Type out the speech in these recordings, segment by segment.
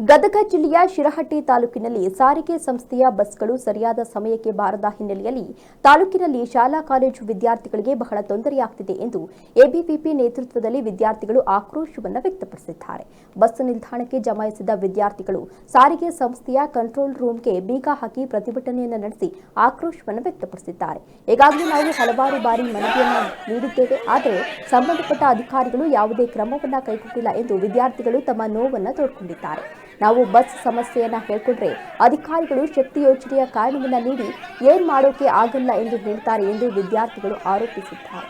ಗದಗ ಜಿಲ್ಲೆಯ ಶಿರಹಟ್ಟಿ ತಾಲೂಕಿನಲ್ಲಿ ಸಾರಿಗೆ ಸಂಸ್ಥೆಯ ಬಸ್ಗಳು ಸರಿಯಾದ ಸಮಯಕ್ಕೆ ಬಾರದ ಹಿನ್ನೆಲೆಯಲ್ಲಿ ತಾಲೂಕಿನಲ್ಲಿ ಶಾಲಾ ಕಾಲೇಜು ವಿದ್ಯಾರ್ಥಿಗಳಿಗೆ ಬಹಳ ತೊಂದರೆಯಾಗ್ತಿದೆ ಎಂದು ಎಬಿವಿಪಿ ನೇತೃತ್ವದಲ್ಲಿ ವಿದ್ಯಾರ್ಥಿಗಳು ಆಕ್ರೋಶವನ್ನು ವ್ಯಕ್ತಪಡಿಸಿದ್ದಾರೆ. ಬಸ್ ನಿಲ್ದಾಣಕ್ಕೆ ಜಮಾಯಿಸಿದ ವಿದ್ಯಾರ್ಥಿಗಳು ಸಾರಿಗೆ ಸಂಸ್ಥೆಯ ಕಂಟ್ರೋಲ್ ರೂಮ್ಗೆ ಬೀಗ ಹಾಕಿ ಪ್ರತಿಭಟನೆಯನ್ನು ನಡೆಸಿ ಆಕ್ರೋಶವನ್ನು ವ್ಯಕ್ತಪಡಿಸಿದ್ದಾರೆ. ಈಗಾಗಲೇ ನಾವು ಹಲವಾರು ಬಾರಿ ಮನವಿಯನ್ನು ನೀಡಿದ್ದೇವೆ. ಆದರೆ ಸಂಬಂಧಪಟ್ಟ ಅಧಿಕಾರಿಗಳು ಯಾವುದೇ ಕ್ರಮವನ್ನು ಕೈಗೊಂಡಿಲ್ಲ ಎಂದು ವಿದ್ಯಾರ್ಥಿಗಳು ತಮ್ಮ ನೋವನ್ನು ತೋಡ್ಕೊಂಡಿದ್ದಾರೆ. ನಾವು ಬಸ್ ಸಮಸ್ಯೆಯನ್ನು ಹೇಳ್ಕೊಂಡ್ರೆ ಅಧಿಕಾರಿಗಳು ಶಕ್ತಿ ಯೋಜನೆಯ ಕಾರಣವನ್ನು ನೀಡಿ ಏನು ಮಾಡೋಕೆ ಆಗಲ್ಲ ಎಂದು ಹೇಳ್ತಾರೆ ಎಂದು ವಿದ್ಯಾರ್ಥಿಗಳು ಆರೋಪಿಸಿದ್ದಾರೆ.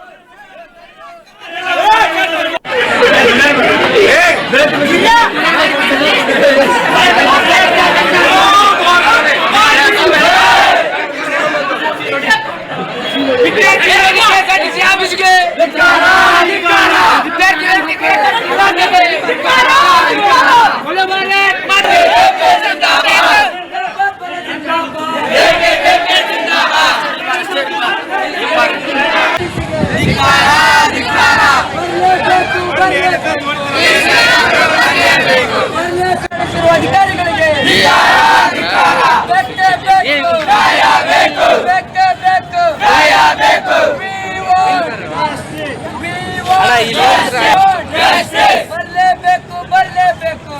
justice. ಬರ್ಲೇಬೇಕು ಬರ್ಲೇಬೇಕು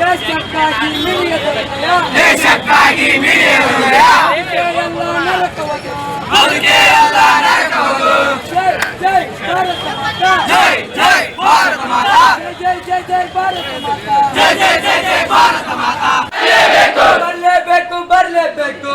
ದೇಶಕ್ಕಾಗಿ ಮಿಡಿಯ ದೊರೆಯ ದೇಶಕ್ಕಾಗಿ ಎಲ್ಲ ನರಕವದು. ಜೈ ಜೈ ಭಾರತ ಮಾತಾ ಜೈ ಜೈ ಭಾರತ ಮಾತಾ ಜೈ ಜೈ ಜೈ ಭಾರತ ಮಾತಾ ಜೈ ಜೈ ಜೈ ಜೈ ಭಾರತ ಮಾತಾ ಬರ್ಲೇಬೇಕು ಬರ್ಲೇಬೇಕು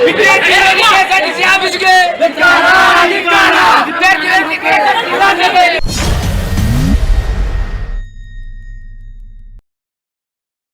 ವಿದ್ಯಾರ್ಥಿಗಳಿಗೆ ಸಲ್ಲಿಸಿ ಆಫೀಸ್ಗೆ